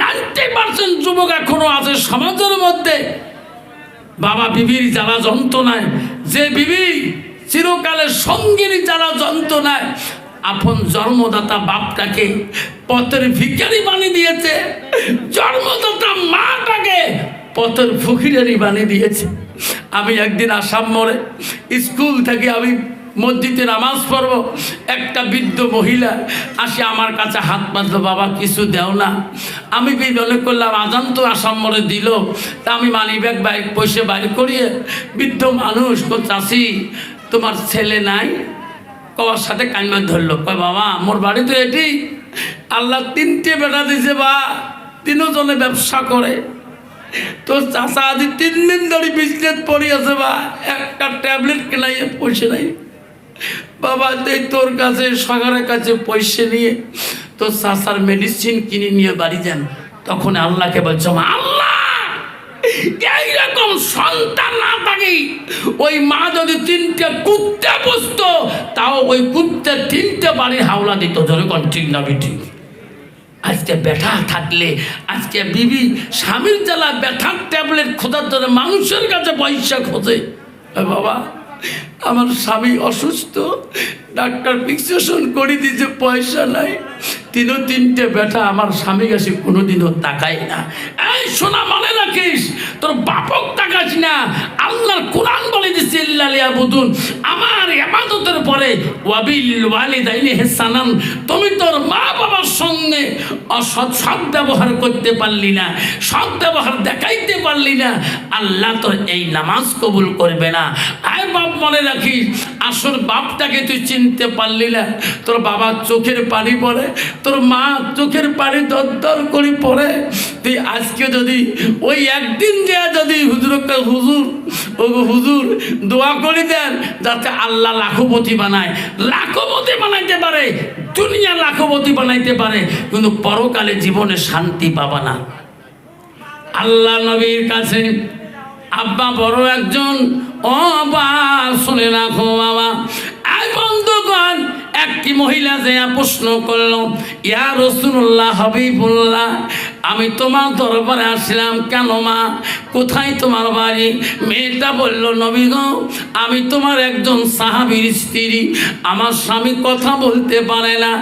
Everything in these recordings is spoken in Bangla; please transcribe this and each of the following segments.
নাইনটি পার্সেন্ট যুবক এখনও আছে সমাজের মধ্যে। বাবা, বিবির জ্বালা যন্ত্রণায়। যে বিবি চিরকালের সঙ্গীর জ্বালা যন্ত্রণায় আপন জন্মদাতা বাপটাকে পথের ভিখারি বানিয়ে দিয়েছে, জন্মদাতা মাটাকে পথের ফকিরারি বানিয়ে দিয়েছে। আমি একদিন আসাম মোড়ে স্কুল থেকে আমি মসজিদে নামাজ পড়ব। একটা বৃদ্ধ মহিলা আসে আমার কাছে হাত বাঁধলো, বাবা, কিছু দেও না। আমি মনে করলাম, আজান তো আসাম মোড়ে দিল। তা আমি মানি ব্যাগ বাইক পয়সা বাইর করিয়ে বৃদ্ধ মানুষ তো চাষি তোমার ছেলে নাই? কবার সাথে কান্না ধরলো, কয়, বাবা, মোর বাড়ি তো এটি। আল্লাহ তিনটে বেটা দিছে, বা, তিনজনে ব্যবসা করে। তো চাষা আদি তিন দিন ধরে বিজনেস পড়ি আছে বা, একটা ট্যাবলেট কেনাই পয়সা নাই। বাবা এই তোর কাছে সকারের কাছে পয়সা নিয়ে তোর চাষার মেডিসিন কিনে নিয়ে বাড়ি যান। তখন আল্লাহকে বলছো আল্লাহ, এইরকম সন্তান না ওই মা যদি তিনটে কুত্তে বসতো তাও ওই কুত্তে তিনটে বাড়ির হাওলা দিত। ধরে ঠিক না ঠিক আজকে ব্যথা থাকলে, আজকে বিবি স্বামীর জ্বালা ব্যথার ট্যাবলেট খোঁজার জন্য মানুষের কাছে পয়সা খোঁজে। বাবা আমার স্বামী অসুস্থ, ডাক্তার ফিক্সেশন করে দিয়েছে, পয়সা নাই। তিনও তিনটে ব্যথা আমার স্বামী কাছে কোনোদিনও তাকাই না। এই শোনা মনে রাখিস তোর বাপক তাকাস না। আল্লাহর কোরআন বলে দিচ্ছে ইল্লালিয়া বুদুন আমার এবাদতের পরে, ওয়াবিল ওয়ালিদাইনি হেসানান। তুমি তোর মা বাবার সঙ্গে অসৎ সৎ ব্যবহার করতে পারলি না, সৎ ব্যবহার দেখাইতে পারলি না। আল্লাহ তোর এই নামাজ কবুল করবে না। বাপ মনে রাখিস, আসল বাপটাকে তুই চিনতে পারলি না। তোর বাবা চোখের পানি পড়ে, তোর মা চোখের পানি দর দর করে পড়ে। তুই আজকে যদি ওই একদিন যে যদি হুজুরকে হুজুর, ও হুজুর দোয়া করে দেন, যাতে আল্লাহ লাখপতি বানায়। লাখপতি বানাইতে পারে, দুনিয়া লাখপতি বানাইতে পারে, কিন্তু পরকালে জীবনে শান্তি পাবা না। আল্লাহ নবীর কাছে আব্বা বড় একজন ও বা, শুনে রাখো বাবা। আই বন্ধুগণ, একটি মহিলা যে প্রশ্ন করল, ইয়া রসুল্লাহ হাবিবুল্লাহ আমি তোমার দরবারে আসলাম, কেন মা? কোথায় তোমার বাড়ি? মেয়েটা বলল, নবী গো, আমি তোমার একজন সাহাবীর স্ত্রী। আমার স্বামী কথা বলতে পারে না।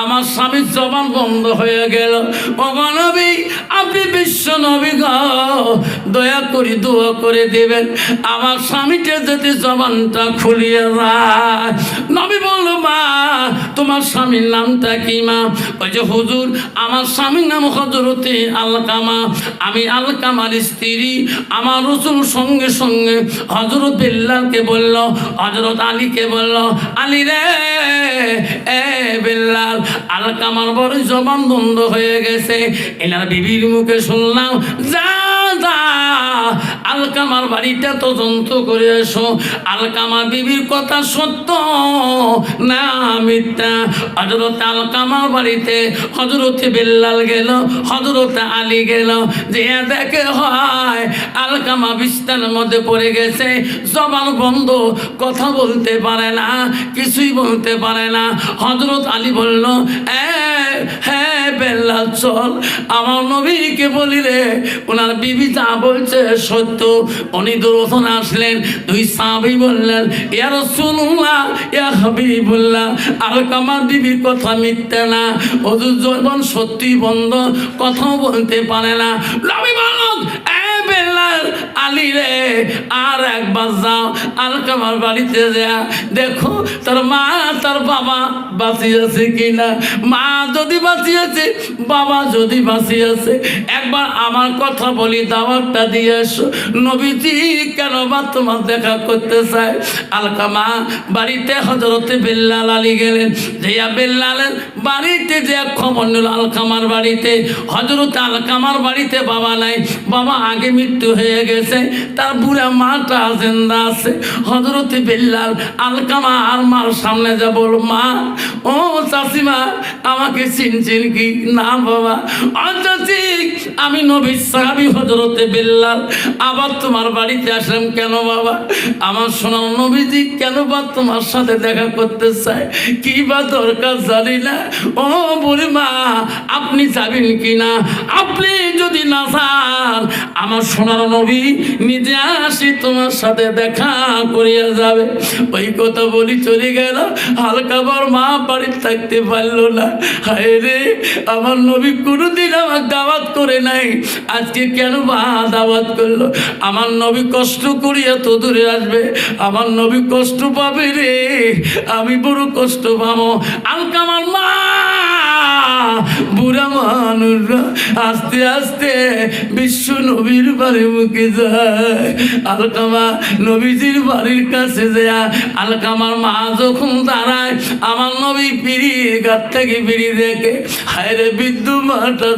আমার স্বামীর জবান বন্ধ হয়ে গেল। ও নবী, আপনি বিশ্ব নবী গো, দয়া করে দোয়া করে দেবেন। আমার স্বামীকে যদি জবানটা খুলিয়ে রায় নবী বলল, মা, তোমার স্বামীর নামটা কি মা? ওই যে হুজুর, আমার স্বামীর নাম হজরতে আলকামা, আমি আলকামার স্ত্রী। আমার রসুল সঙ্গে সঙ্গে হজরত বেল্লালকে বলল হজরত আলীকে বলল, আলী রে, এ বেল্লাল, আলকামার বড় জবান বন্ধ হয়ে গেছে। এনার বিবির মুখে শুনলাম, যা যা আলকামার বাড়িটা তদন্ত করে এসো। আলকামা বিবির কথা সত্য। না মিথ্যা। হজরত আলকামার বাড়িতে হজরতে বেল্লাল গেল হজরত আলী গেল। যে দেখে হয় আলকামা বিস্তারের মধ্যে পড়ে গেছে। জবান বন্ধ কথা বলতে পারে না কিছুই বলতে পারে না। হজরত আলী বলল "এ, হ্যাঁ বেল্লাল, চল। আমার নবীকে বলিলে, ওনার বিবি যা বলছে সত্য। উনি দুর্বধন আসলেন। দুই সাহাবি বললেন, ইয়া রাসূলুল্লাহ, ইয়া হাবিবুল্লাহ আলকামার বিবির কথা মিথ্যে না। ওদের জীবন সত্যি বন্ধ, কথাও বলতে পারে না। এ বেল্লাল আলী রে, আর একবার যাও, আলকামার বাড়িতে যা দেখো, তার মা, তার বাবা বাঁচিয়েছে কিনা? মা যদি বাঁচিয়েছে, বাবা যদি বাঁচিয়েছে, একবার আমার কথা বলি, দাওয়াতটা দিয়ে এসো। নবীজি কেন বা তোমার দেখা করতে চায়? আলকামা, বাড়িতে হজরতে বেল্লাল আলী গেলেন। যেয়া বেল্লালের বাড়িতে যে খবর নিল, আলকামার বাড়িতে। হজরত আলকামার বাড়িতে বাবা নাই। বাবা আগে মৃত্যু হয়ে গেছে তার বুড়া মাটা জিন্দা আছে। হজরতে বেল্লাল আলকামা আর মার সামনে যা বল মা, ও চাষিমা আমাকে চিনছেন কি? না বাবা। আমি নবী সাহাবি হজরতে বেল্লাল। আবার তোমার বাড়িতে আসলাম কেন বাবা? আমার সোনার নবীজি কেন বা তোমার সাথে দেখা করতে চায়? কি বা দরকার জানি না। ও বুড়ি মা, আপনি যাবেন কি না আপনি যদি না চান আমার সোনার নবী নিজে আসি তোমার সাথে দেখা করিয়া যাবে। ওই কথা বলি চলে গেল। হালকাবার মা বাড়ির থাকতে পারল না। হায় রে, আমার নবী কোনোদিন আমার দাওয়াত করে নাই। আজকে কেন মা দাওয়াত করল? আমার নবী কষ্ট করিয়া তো দূরে আসবে। আমার নবী কষ্ট পাবে রে, আমি বড় কষ্ট পাবো। আলকামার মা, বুড়া মানুষরা, আস্তে আস্তে বিশ্ব নবীর বাড়ির মুখে আলকামা নবীজির বাড়ির কাছে আলকামার মা যখন দাঁড়ায়, আমার নবী থেকে পিড়ি দেখে হায় রে বিদ্যু মাটা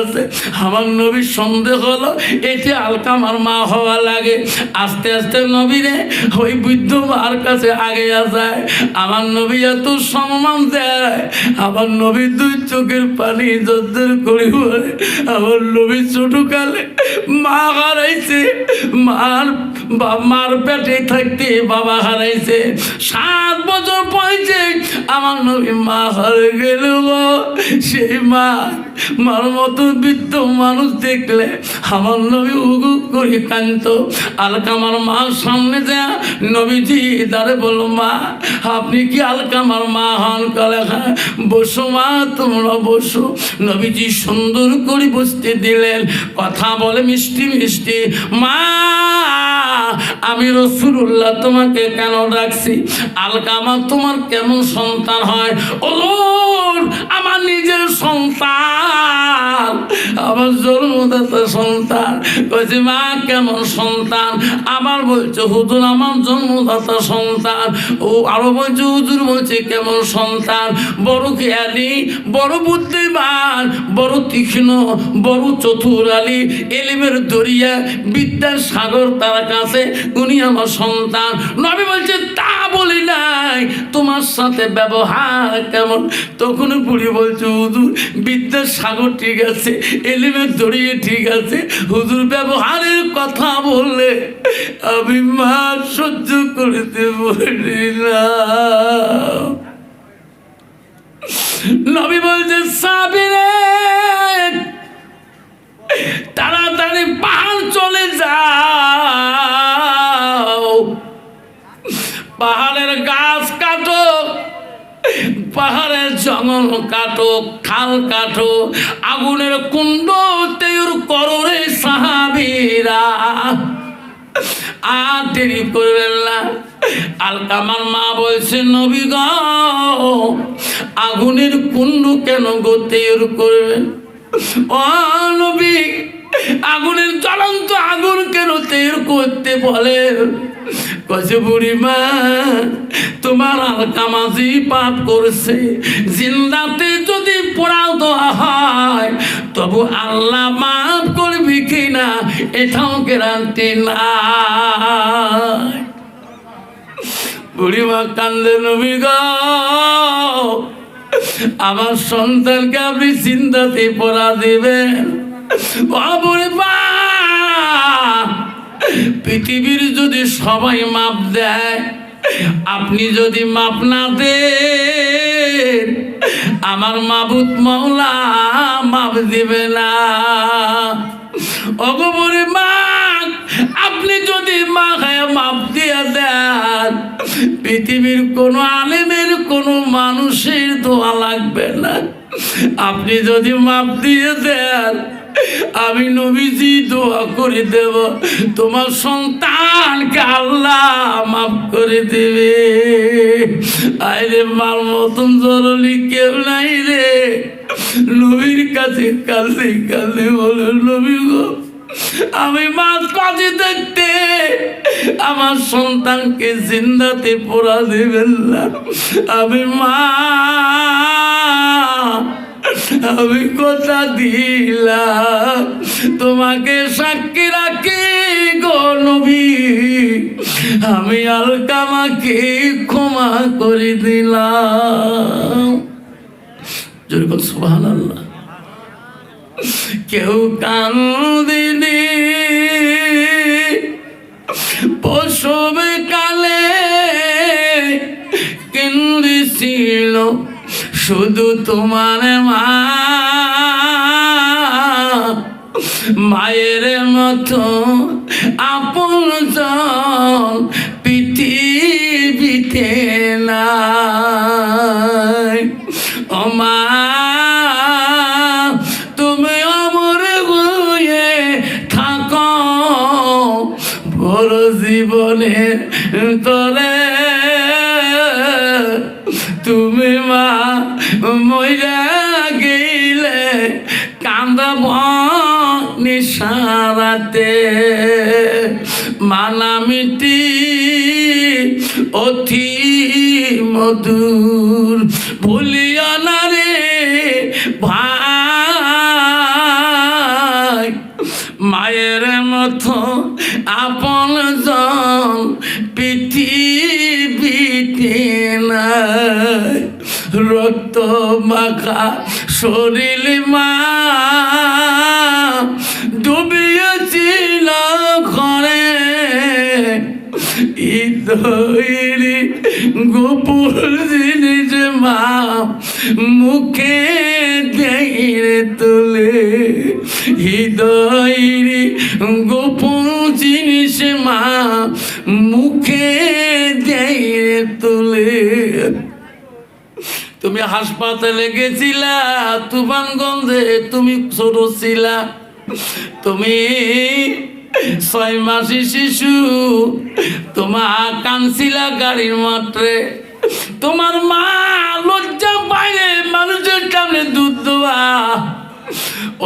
আছে। আমার নবীর সন্দেহ হলো, এটি আলকামার মা হওয়া লাগে। আস্তে আস্তে নবীরে ওই বৃদ্ধ মার কাছে আগে যায়। আমার নবী এত সম্মান দেয়। আমার নবী দুই চোখের পানি যদ্দুর করি বলে, আমার নবী ছোট কালে মা হারাইছে। মার মার পেটে থাকতে বাবা হারাইছে। সাত বছর আমার নবী মা হারে গেল সেই মা, মার মতো বৃদ্ধ মানুষ দেখলে আমার নবী উগু করে কান্ত আলকামার মা সামনে যা নবীজি দাঁড়ে বলল, মা, আপনি কি আলকামার মা হন? কলে হ্যাঁ বসো মা, তোমরা বসো। নবীজি সুন্দর করে বসতে দিলেন। কথা বলে মিষ্টি মিষ্টি, মা, আমি রসুল্লাহ তোমাকে কেন রাখছি আলকামা তোমার কেমন হয়। ও আমার নিজের সন্তান। আমার জন্মদাতা সন্তান। কয়েছে মা, কেমন সন্তান? আবার বলছে, হুজুর, আমার জন্মদাতা সন্তান। ও আরও বলছে, হুজুর বলছে, কেমন সন্তান? বড় খেয়ালি, বড় বুদ্ধিমান, বড় তীক্ষ্ণ, বড় চতুর আলী, এলিমের দরিয়া, বিদ্যার সাগর তার কাছে, উনি আমার সন্তান। নবী বলছে, তা বলি নাই। তোমার সাথে ব্যবহার কেমন? তখন বুড়ি বলছে, হুজুর বিদ্যার সাগর ঠিক আছে এলিমের দড়িয়ে ঠিক আছে, হুজুর ব্যবহারের কথা বললে আমি মা সহ্য করতে পারি না। নবী বলছে পাহাড়ের জঙ্গল কাটো, খাল কাটো, আগুনের কুণ্ড তৈর করো সাহাবিরা। আর দেরি করবেন না। আলকামার মা বলছে, নবী গ, আগুনের কুণ্ড কেন তৈর করবেন ও আগুনের জ্বলন্ত আগুন কেন তৈরি করতে বলেন কছে বুড়িমা, তোমার আলকামাজি পাপ করছে। জিন্দাতে যদি পোড়াও দেওয়া হয়, তবু আল্লাহ মাফ করবি কিনা এটাও গ্যারান্টি নাই। বুড়িমা কান্দে নবী গো, আমার সন্তানকে আপনি চিন্তাতে পড়া দেবেন। পৃথিবীর যদি সবাই মাপ দেয়, আপনি যদি মাপ না দেন, আমার মাবুত মৌলা মাপ দিবে না। অগবরে মা, আপনি যদি মা খায় মাপ দিয়ে দেন, পৃথিবীর কোনো আলেমের কোনো মানুষের দোয়া লাগবে না। আপনি যদি মাপ দিয়ে দেন আমি নবীজি দোয়া করে দেব। তোমার সন্তানকে আল্লাহ মাফ করে দেবে। আরে মার মতন জরুরি কেউ নাই রে। নবীর কাছে কালে কালে বলে, নবী গো, আমি মাছ কাজে দেখতে, আমার সন্তানকে জিন্দাতে পড়া দেবেন না। আমি মা আমি কথা দিলাম। তোমাকে সাক্ষী রাখি গো আমি আলকামাকে ক্ষমা করে দিলাম। যেরকম সুবাহ আল্লাহ কেউ কান্দিনি প্রসবে কালে শুধু তোমার মা। মায়ের মতো আপন পৃথিবীতে নাই কান্দব নিশারাতে মানামিটি অতি মধুর। ভুলিয়া না রে ভাই, মায়ের মতো আপন জন পৃথিবীতে নাই। রক্ত মাখা শরীর মা, ডুবিয়েছিল ঘরে। ইদরি গোপুর জিনিস মা মুখে দেইরে তুলে। হৃদয়রি গোপন জিনিস মা মুখে দেইরে তুলে। তুমি হাসপাতালে গেছিলা, তুফানগঞ্জে তুমি ছোট ছিলা। তুমি ছয় মাসি শিশু, তোমার কানছিলা গাড়ির মাত্রে তোমার মা লজ্জা পাইলে মানুষের সামনে দুধ দেওয়া।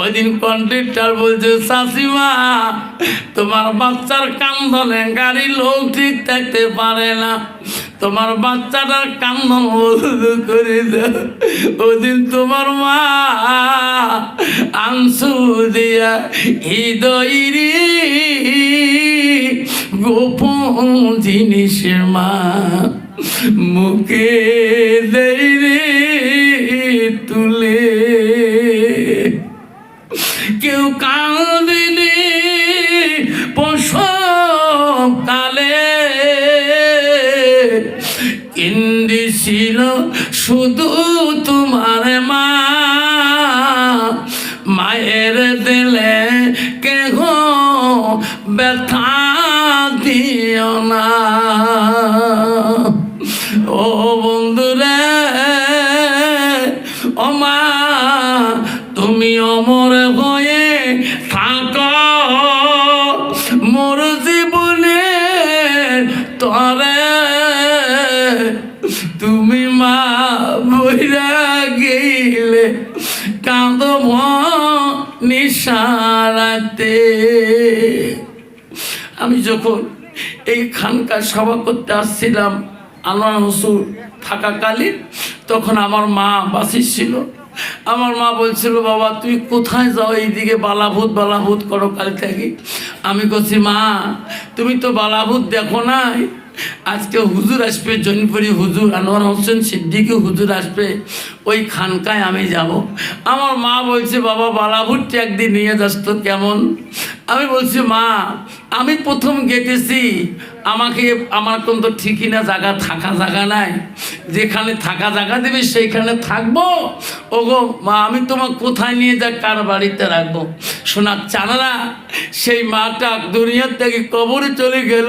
ওই দিন কন্ট্রাক্টর বলছে শাশিমা তোমার বাচ্চার কান ধরে গাড়ির লোক ঠিক থাকতে পারে না। তোমার বাচ্চাটার কান্দন করে দাও। ওই দিন তোমার মা আংসু দিয়া হৃদয়রি গোপন জিনিসের মা মুখে দেয় তুলে। কেউ কাঁদিনি কিন্দিছিল শুধু বইরা গেলে কাঁদব নিশারাতে আমি যখন এই খানকার সভা করতে আসছিলাম আল্লাহ হসুর থাকাকালীন, তখন আমার মা বাসি ছিল। আমার মা বলছিল, বাবা, তুই কোথায় যাও? এইদিকে বালাভূত বালাভূত করো কাল থেকে। আমি বলছি মা, তুমি তো বালাভূত দেখো নাই। আজকে হুজুর আসবে, জৈনপুরি হুজুর, আনোয়ার হোসেন সিদ্দিকি হুজুর আসবে, ওই খানকায় আমি যাব। আমার মা বলছে, বাবা বালাভূতটা একদিন নিয়ে যাস তো কেমন? আমি বলছি, মা, আমি প্রথম গেতেছি আমাকে, আমার কোন তো ঠিকই না, জায়গা থাকা জায়গা নাই। যেখানে থাকা জায়গা দেবে, সেইখানে থাকব। ওগো, মা, আমি তোমার কোথায় নিয়ে যা কার বাড়িতে রাখব? শোনার চানারা, সেই মাটা দুনিয়ার থেকে কবরে চলে গেল।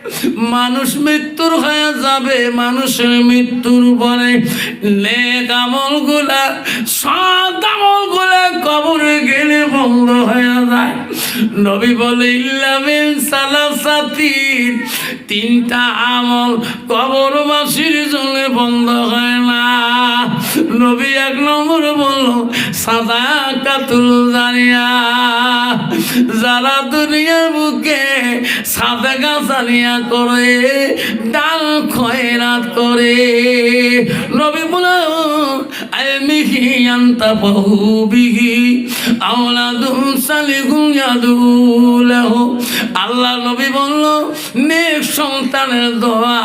মানুষ মৃত্যুর হয়ে যাবে, মানুষের মৃত্যুর পরে নেকগুলা সৎ আমলগুলা কবরে গেলে বন্ধ হয়ে যায়। নবী বলে ইল্লামিন সালাসাতিন। তিনটা আমল কবরবাসীর জন্য বন্ধ হয় না। নবী এক নম্বর বলল সাদা কাতুল জানিয়া। যারা দুনিয়ার বুকে সাদা করে, ডাল খয়রাত করে। রবি বলো বহু বিহি আল্লাহ নবী বলল, নেক সন্তানের দোয়া,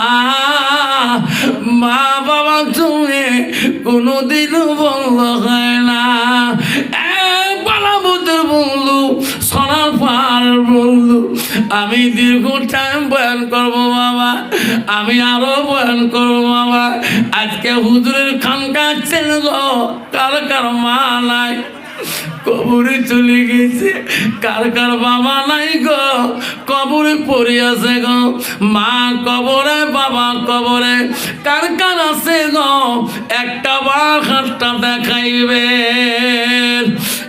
মা বাবা তুমি কোনোদিনও বলল হয় না। পালাবুদের বন্ধু সরার পার বন্ধু, আমি দীর্ঘ টাইম বয়ান করব বাবা। আমি আরও বয়ান করব বাবা। আজকে হুজুরের খানকা ছেলে গো। কার কার মা নাই? কবরে চলে গেছে। কার কার বাবা নাই গো? কবরে পড়ে আছে গো। মা কবরে, বাবা কবরে। কার কার আছে গো? একটা বা হাতটা দেখাইবে।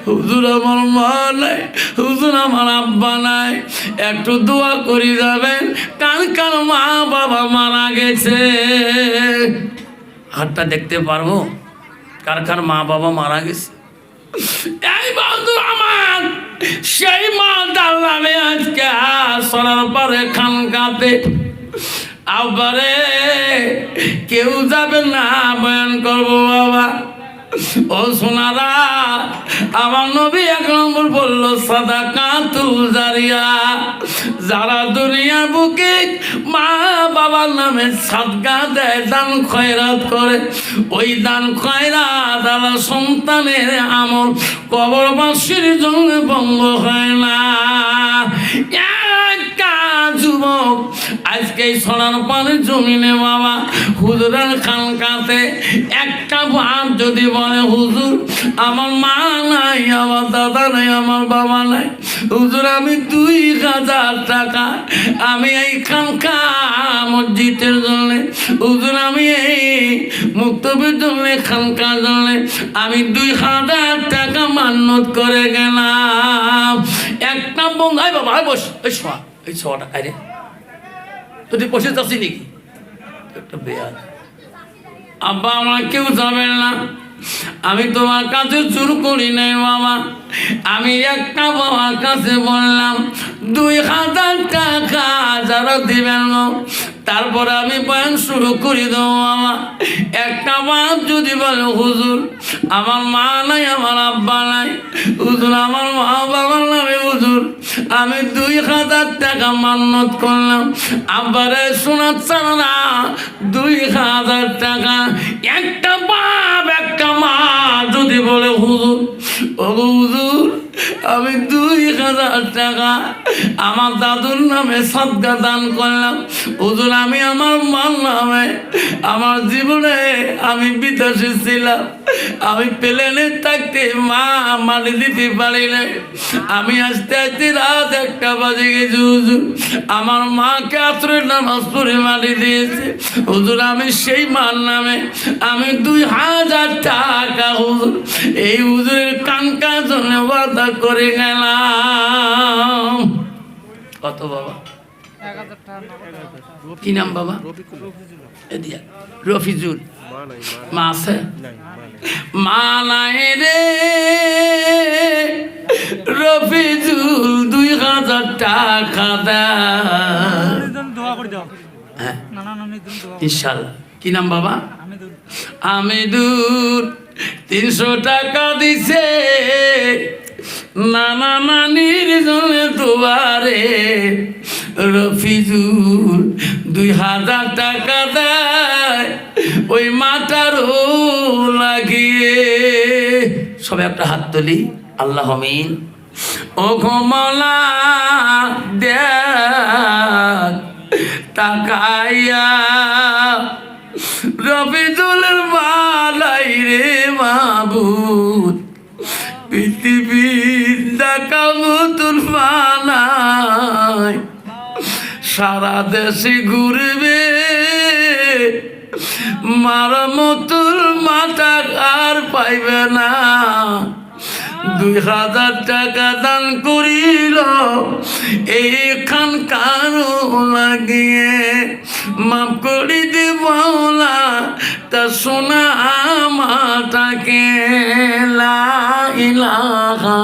হুজুর আমার মা নাই, হুজুর আমার আব্বা নাই। একটু দোয়া করি যাবেন, কার কার মা বাবা মারা গেছে? হাতটা দেখতে পারব? কার কার মা বাবা মারা গেছে? এই বন্ধু আমার, সেই মা দাল্লামে আজকে সরার পরে খানকাতে। আবারে কেউ যাবে না, বয়ান করব বাবা। ও সোনারা, আমার নবী এক নম্বর বলল সাদা কাতুল জারিয়া। যারা দুনিয়া বুকে মা বাবার নামে সাদগা দেয়, দান খয়রাত করে। ওই দান খয়রাত আলা সন্তানের আমল কবরবাসীর জন্য বঙ্গ হয় না। একটা যুবক আজকে এই সোনার পানের জমিনে বাবা, হুজুরের খানকাতে একটা ভাব যদি বলে, হুজুর, আমার মা নাই, আমার দাদা নাই, আমার বাবা নাই। হুজুর, আমি দুই হাজার টাকা, আমি এই খানকা মসজিদের জন্য, হুজুর, আমি এই মুক্তবের জন্য খানকার জন্য, আমি দুই হাজার টাকা মান্যত করে গেলাম। একটা বন্ধু বাবা, আয় বস ছটা তুই নাকি? একটা আব্বা কেউ না। আমি তোমার কাছে চুর করি নাই বাবা আমি একটা বাবার কাছে বললাম, দুই হাজার টাকা যারা দিবেন তারপরে আমি বয়ান শুরু করি দেবো, বাবা, একটা বাপ যদি বলো, হুজুর, আমার মা নাই, আমার আব্বা নাই, হুজুর, আমার মা বাবার নামে, হুজুর, আমি দুই হাজার টাকা মান্যত করলাম। আব্বারে শোনাচ্ছে না, দুই হাজার টাকা, একটা বাপ, একটা মা যদি বলে, হুজুর ও হুজুর আমি দুই হাজার টাকা আমার দাদুর নামে সদকা দান করলাম। হুজুর, আমি আমার মার নামে আমার জীবনে আমি বিদেশে ছিলাম। আমি প্লেনে থাকতে মা মাটি দিতে পারি নাই। আমি আস্তে আস্তে রাত একটা বাজে গেছি, হুজুর। আমার মাকে আশ্রয় নামাজ পড়ে মাটি দিয়েছে। হুজুর, আমি সেই মার নামে আমি দুই হাজার টাকা, হুজুর, এই হুজুরের কানকার জন্য বাধা করে গেলাম। কত বাবা? কি নাম বাবা? এদিয়া রফিজুল। মা আছে? মা নাই রে। রফিজুল দুই হাজার টাকা হ্যাঁ? ইনশাল্লাহ। কি নাম বাবা? আমি তো আমিদুর তিনশো টাকা দিছে। নানা নানির জন্য দুবারে রফিজুর দুই হাজার টাকা দেয়। ওই মাটারও লাগিয়ে। সবে একটা হাত তুলি। আল্লাহ মিন ও ঘমলা দেখ রবিদুলের মালাই রে মাবুদ। পৃথিবীর দেখা মতুল মালাই। সারা দেশে ঘুরবে। মার মতুল মাথা আর পাইবে না। দুই হাজার টাকা দান করিল এইখান কারও লাগিয়ে মাফ করি দে বাউলা তা সোনা মাটাকে লা ইলাহা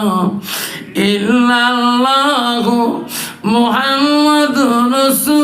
ইল্লাল্লাহু মুহাম্মাদুর রাসূলুল্লাহ।